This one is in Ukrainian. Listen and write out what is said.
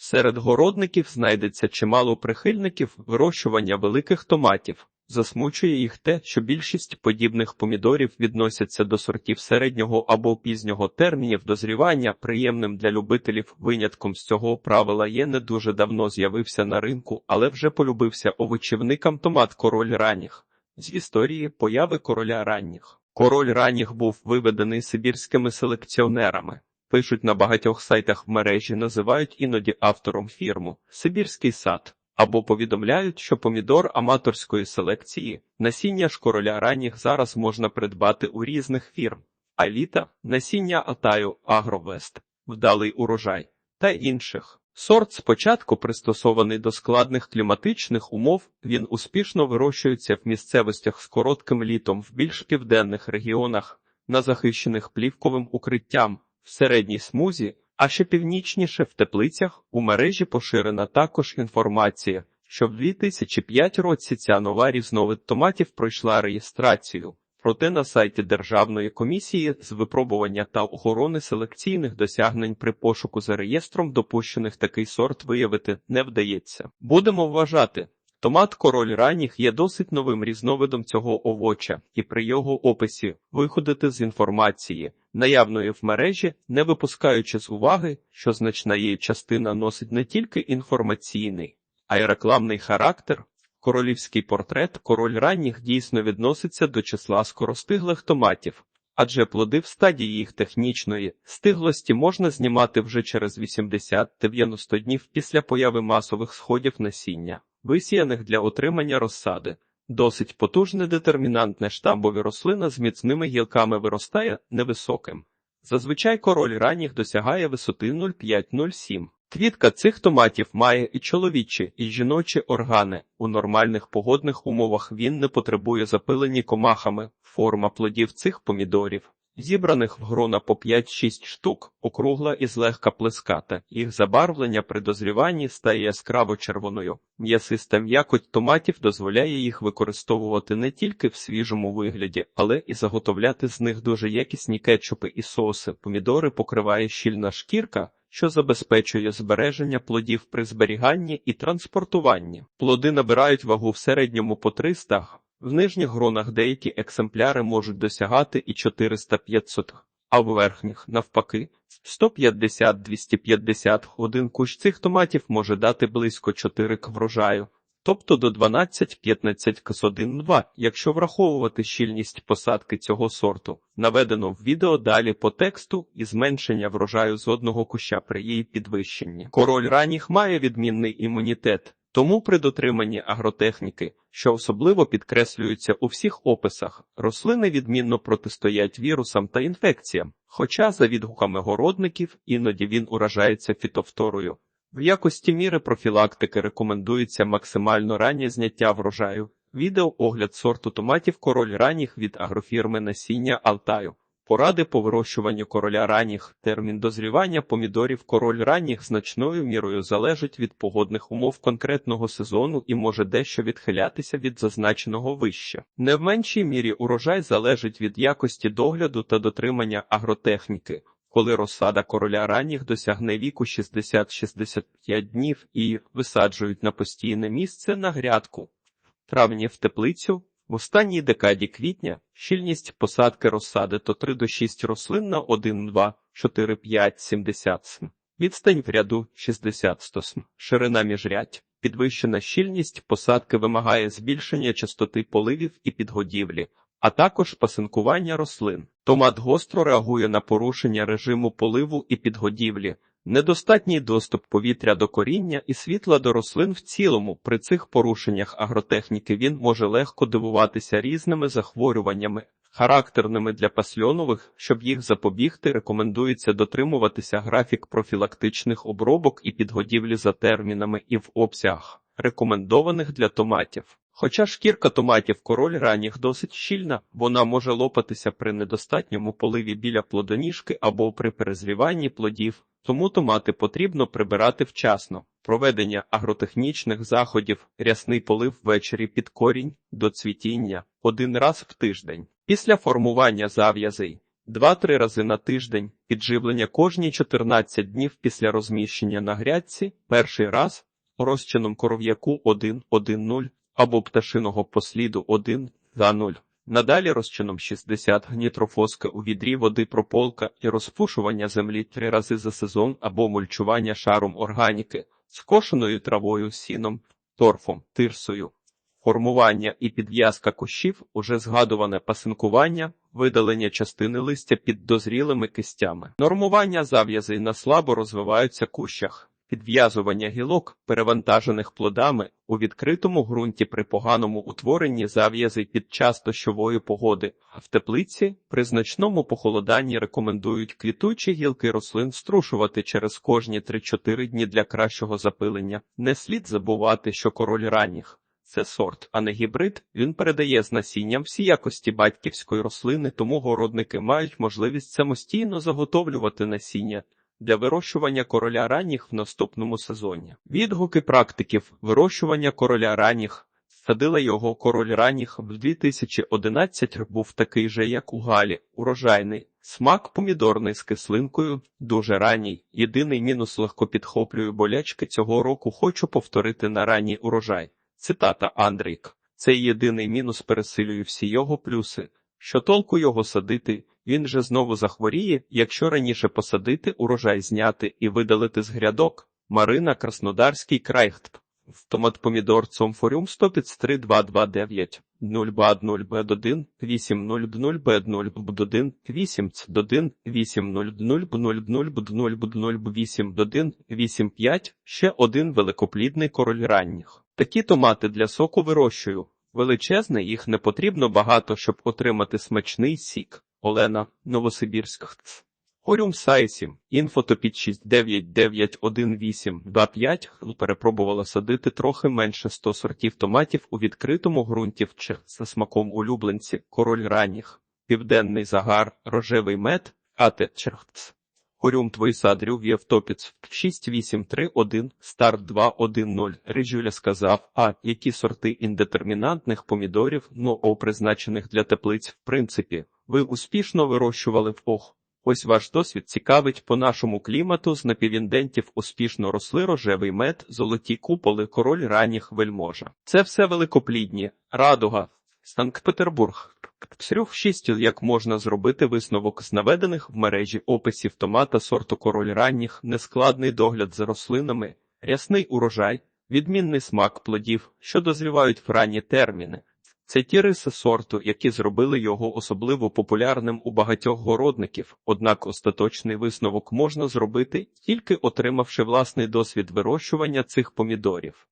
Серед городників знайдеться чимало прихильників вирощування великих томатів. Засмучує їх те, що більшість подібних помідорів відносяться до сортів середнього або пізнього термінів дозрівання. Приємним для любителів винятком з цього правила є не дуже давно з'явився на ринку, але вже полюбився овочівникам томат король ранніх. З історії появи короля ранніх. Король ранніх був виведений сибірськими селекціонерами. Пишуть на багатьох сайтах в мережі, називають іноді автором фірму Сибірський сад або повідомляють, що помідор аматорської селекції насіння ж короля ранніх зараз можна придбати у різних фірм: Аліта, насіння Атаю, Агровест, вдалий урожай та інших. Сорт спочатку пристосований до складних кліматичних умов, він успішно вирощується в місцевостях з коротким літом в більш південних регіонах, на захищених плівковим укриттям, в середній смузі, а ще північніше в теплицях у мережі поширена також інформація, що в 2005 році ця нова різновид томатів пройшла реєстрацію. Проте на сайті Державної комісії з випробування та охорони селекційних досягнень при пошуку за реєстром допущених такий сорт виявити не вдається. Будемо вважати, томат король ранніх є досить новим різновидом цього овоча, і при його описі виходити з інформації, наявної в мережі, не випускаючи з уваги, що значна її частина носить не тільки інформаційний, а й рекламний характер. Королівський портрет король ранніх дійсно відноситься до числа скоростиглих томатів, адже плоди в стадії їх технічної стиглості можна знімати вже через 80-90 днів після появи масових сходів насіння, висіяних для отримання розсади. Досить потужне детермінантне штамбові рослина з міцними гілками виростає невисоким. Зазвичай король ранніх досягає висоти 0,5-0,7. Квітка цих томатів має і чоловічі, і жіночі органи. У нормальних погодних умовах він не потребує запилені комахами. Форма плодів цих помідорів, зібраних в грона по 5-6 штук, округла і злегка плеската. Їх забарвлення при дозріванні стає яскраво червоною. М'ясиста м'якоть томатів дозволяє їх використовувати не тільки в свіжому вигляді, але і заготовляти з них дуже якісні кетчупи і соуси. Помідори покриває щільна шкірка що забезпечує збереження плодів при зберіганні і транспортуванні. Плоди набирають вагу в середньому по 300, в нижніх гронах деякі екземпляри можуть досягати і 400-500, а в верхніх, навпаки, 150-250 один кущ цих томатів може дати близько 4 к врожаю. Тобто до 12-15 кс 1-2, якщо враховувати щільність посадки цього сорту, наведено в відео далі по тексту і зменшення врожаю з одного куща при її підвищенні. Король ранніх має відмінний імунітет, тому при дотриманні агротехніки, що особливо підкреслюється у всіх описах, рослини відмінно протистоять вірусам та інфекціям, хоча, за відгуками городників, іноді він уражається фітофторою. В якості міри профілактики рекомендується максимально раннє зняття врожаю. Відео огляд сорту томатів король ранніх від агрофірми насіння Алтаю. Поради по вирощуванню короля ранніх. Термін дозрівання помідорів король ранніх значною мірою залежить від погодних умов конкретного сезону і може дещо відхилятися від зазначеного вище. Не в меншій мірі урожай залежить від якості догляду та дотримання агротехніки. Коли розсада короля ранніх досягне віку 60-65 днів і висаджують на постійне місце на грядку. Травні в теплицю в останній декаді квітня щільність посадки розсади то 3 до 6 рослин на 1, 2, 4, 5, 70 см. Відстань в ряду 60 100 см. Ширина міжрядь. Підвищена щільність посадки вимагає збільшення частоти поливів і підгодівлі, а також пасинкування рослин. Томат гостро реагує на порушення режиму поливу і підгодівлі, недостатній доступ повітря до коріння і світла до рослин в цілому. При цих порушеннях агротехніки він може легко дивуватися різними захворюваннями. Характерними для пасльонових, щоб їх запобігти, рекомендується дотримуватися графік профілактичних обробок і підгодівлі за термінами і в обсягах, рекомендованих для томатів. Хоча шкірка томатів король ранніх досить щільна, вона може лопатися при недостатньому поливі біля плодоніжки або при перезріванні плодів, тому томати потрібно прибирати вчасно. Проведення агротехнічних заходів, рясний полив ввечері під корінь до цвітіння один раз в тиждень. Після формування зав'язей 2-3 рази на тиждень, підживлення кожні 14 днів після розміщення на грядці, перший раз розчином коров'яку 1-1-0 або пташиного посліду 1 за 0. Надалі розчином 60 гнітрофоска у відрі води прополка і розпушування землі три рази за сезон або мульчування шаром органіки, скошеною травою, сіном, торфом, тирсою. Формування і підв'язка кущів, уже згадуване пасинкування, видалення частини листя під дозрілими кистями. Нормування зав'язей на слабо розвиваються кущах. Підв'язування гілок, перевантажених плодами, у відкритому ґрунті при поганому утворенні зав'язей під час дощової погоди, а в теплиці при значному похолоданні рекомендують квітучі гілки рослин струшувати через кожні 3-4 дні для кращого запилення. Не слід забувати, що король ранніх це сорт, а не гібрид. Він передає з насінням всі якості батьківської рослини, тому городники мають можливість самостійно заготовлювати насіння для вирощування короля ранніх в наступному сезоні. Відгуки практиків вирощування короля ранніх. Садила його король ранніх в 2011 був такий же, як у Галі, урожайний. Смак помідорний з кислинкою, дуже ранній. Єдиний мінус легко підхоплюю болячки цього року хочу повторити на ранній урожай. Цитата Андрійк. Цей єдиний мінус пересилює всі його плюси. Що толку його садити, він же знову захворіє, якщо раніше посадити, урожай зняти і видалити з грядок. Марина Краснодарський крайхт. Томат помідор цомфоріум 1532229 0 бад 0 бед 1 8 0 0 бед 0 бд 1 8 ц 1 8 0 0 б 0 0 бд 0 бд 0 б 8 бд 1 8 5 ще один великоплідний король ранніх. Такі томати для соку вирощую. Величезний їх не потрібно багато, щоб отримати смачний сік. Олена, Новосибірськ. Оріум Сайсі, інфотопід 6991825 перепробувала садити трохи менше 100 сортів томатів у відкритому ґрунті в Чех за смаком улюбленці, король ранніх, південний загар, рожевий мед, ате черхц. Оріум твій садрю В'євтопіц 6831 старт 210. Рижуля сказав, а які сорти індетермінантних помідорів, ну о призначених для теплиць, в принципі, ви успішно вирощували в ох. Ось ваш досвід цікавить по нашому клімату з напівіндентів успішно росли рожевий мед, золоті куполи, король ранніх вельможа. Це все великоплідні, радуга, Санкт-Петербург. Срюх 6. Як можна зробити висновок з наведених в мережі описів томата сорту король ранніх, нескладний догляд за рослинами, рясний урожай, відмінний смак плодів, що дозрівають в ранні терміни. Це ті риси сорту, які зробили його особливо популярним у багатьох городників, однак остаточний висновок можна зробити, тільки отримавши власний досвід вирощування цих помідорів.